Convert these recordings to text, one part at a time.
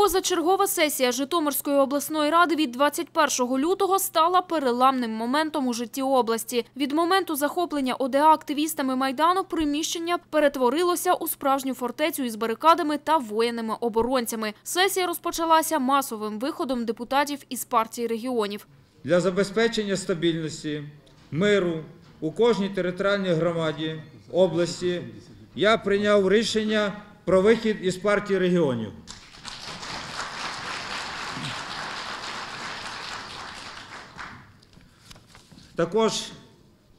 Позачергова сесія Житомирської обласної ради від 21 лютого стала переламним моментом у житті області. Від моменту захоплення ОДА активістами Майдану приміщення перетворилося у справжню фортецю із барикадами та воєнними оборонцями. Сесія розпочалася масовим виходом депутатів із партії регіонів. для забезпечення стабільності, миру у кожній територіальній громаді області я прийняв рішення про вихід із партії регіонів. Також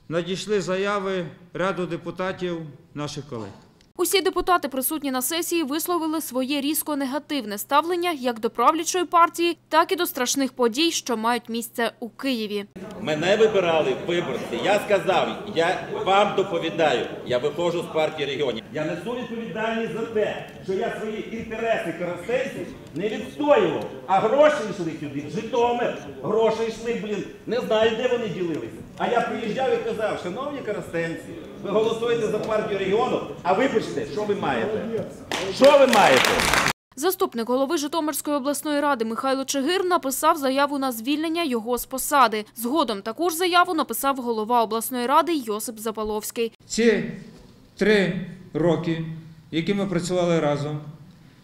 надійшли заяви ряду депутатів наших колег. Усі депутати, присутні на сесії, висловили своє різко негативне ставлення як до правлячої партії, так і до страшних подій, що мають місце у Києві. Мене вибирали виборці. Я сказав, я вам доповідаю, я виходжу з партії регіонів. Я несу відповідальність за те, що я свої інтереси коростенців не відстоював, а гроші йшли сюди. Житомир гроші йшли, блін. Не знаю, де вони ділилися. А я приїжджав і казав, шановні коростенці, ви голосуєте за партію регіону, а вибачте, що ви маєте? Що ви маєте? Заступник голови Житомирської обласної ради Михайло Чигир написав заяву на звільнення його з посади. Згодом таку ж заяву написав голова обласної ради Йосип Запаловський. Ці три роки, які ми працювали разом,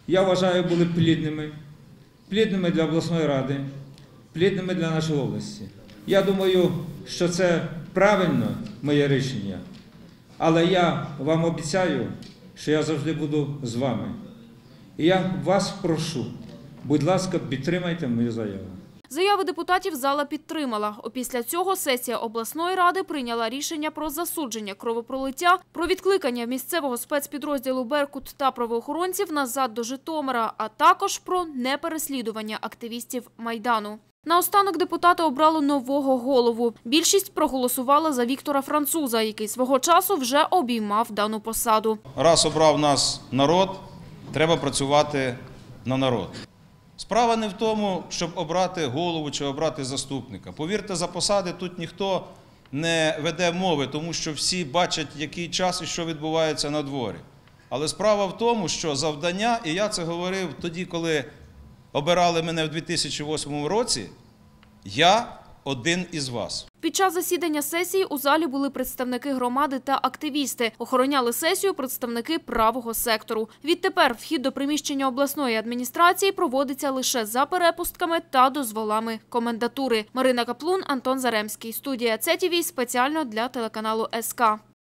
я вважаю, були плідними, плідними для обласної ради, плідними для нашої області. Я думаю, що це правильно моє рішення, але я вам обіцяю, що я завжди буду з вами. І я вас прошу, будь ласка, підтримайте мою заяву. Заяви депутатів зала підтримала. Опісля цього сесія обласної ради прийняла рішення про засудження кровопролиття, про відкликання місцевого спецпідрозділу «Беркут» та правоохоронців назад до Житомира, а також про непереслідування активістів Майдану. Наостанок депутати обрали нового голову. Більшість проголосувала за Віктора Француза, який свого часу вже обіймав дану посаду. раз обрав нас народ, треба працювати на народ. Справа не в тому, щоб обрати голову чи обрати заступника. Повірте, за посади тут ніхто не веде мови, тому що всі бачать, який час і що відбувається на дворі. Але справа в тому, що завдання, і я це говорив тоді, коли обирали мене в 2008 році, я один із вас. Під час засідання сесії у залі були представники громади та активісти. Охороняли сесію представники правого сектору. Відтепер вхід до приміщення обласної адміністрації проводиться лише за перепустками та дозволами комендатури. Марина Каплун, Антон Заремський. Студія ЦТВ спеціально для телеканалу СК.